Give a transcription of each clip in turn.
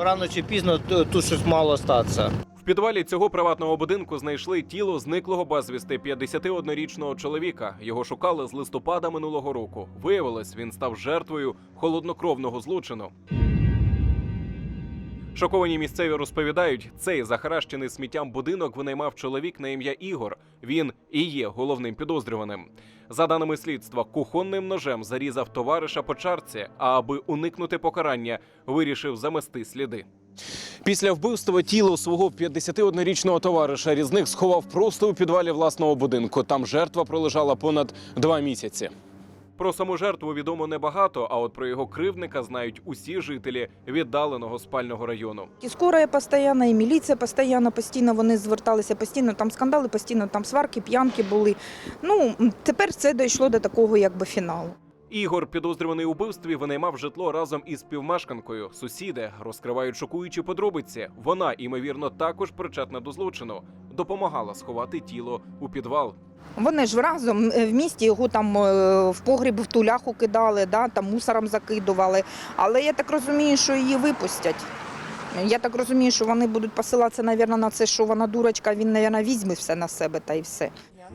Рано чи пізно тут щось мало статися. В підвалі цього приватного будинку знайшли тіло зниклого безвісти 51-річного чоловіка. Його шукали з листопада минулого року. Виявилось, він став жертвою холоднокровного злочину. Шоковані місцеві розповідають, цей захаращений сміттям будинок винаймав чоловік на ім'я Ігор. Він і є головним підозрюваним. За даними слідства, кухонним ножем зарізав товариша по чарці, а аби уникнути покарання, вирішив замести сліди. Після вбивства тіло свого 51-річного товариша різник сховав просто у підвалі власного будинку. Там жертва пролежала понад два місяці. Про саму жертву відомо небагато, а от про його кривдника знають усі жителі віддаленого спального району. І скорая постійно, і міліція постійно, постійно вони зверталися, постійно там скандали, постійно там сварки, п'янки були. Ну, тепер це дійшло до такого якби фіналу. Ігор, підозрюваний у вбивстві, винаймав житло разом із співмешканкою. Сусіди розкривають шокуючі подробиці. Вона, ймовірно, також причетна до злочину. Допомагала сховати тіло у підвал. Вони ж разом е, в місті його там е, в погріб в туляху кидали, да, там мусором закидували. Але я так розумію, що її випустять. Я так розумію, що вони будуть посилатися, мабуть, на це, що вона дурочка, він, мабуть, візьме все на себе та й все.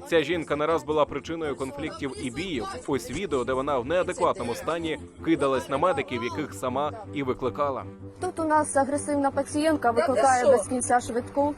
Ця жінка не раз була причиною конфліктів і біїв. Ось відео, де вона в неадекватному стані кидалась на медиків, яких сама і викликала. Тут у нас агресивна пацієнтка викликає без кінця швидку.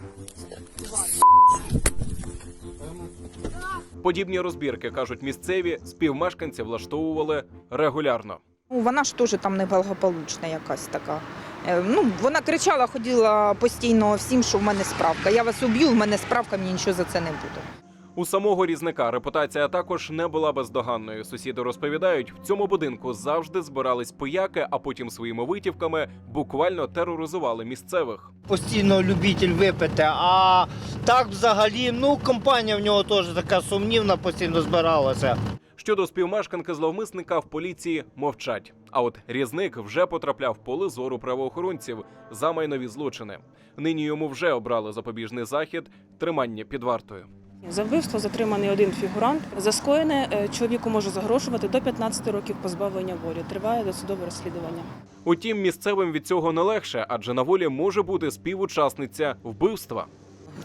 Подібні розбірки кажуть місцеві співмешканці влаштовували регулярно. Ну, вона ж теж там неблагополучна якась така. Е, Ну, вона кричала, ходила постійно всім, що в мене справка. Я вас уб'ю, в мене справка, мені нічого за це не буде. У самого різника репутація також не була бездоганною. Сусіди розповідають, в цьому будинку завжди збирались пияки, а потім своїми витівками буквально тероризували місцевих. Постійно любитель випити, а так взагалі, ну, компанія в нього теж така сумнівна, постійно збиралася. Щодо співмешканки зловмисника в поліції мовчать. А от різник вже потрапляв в поле зору правоохоронців за майнові злочини. Нині йому вже обрали запобіжний захід тримання під вартою. За вбивство затриманий один фігурант. За скоєне е, чоловіку може загрошувати до 15 років позбавлення волі. Триває досудове розслідування. Утім, місцевим від цього не легше, адже на волі може бути співучасниця вбивства.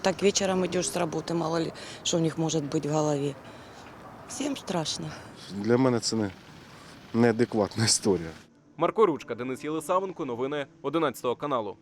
Так вечером идешь с работы, мало ли, что у них может быть в голове. Всем страшно. Для мене це не неадекватна історія. Марко Ручка, Денис Єлисавенко, новини 11 каналу.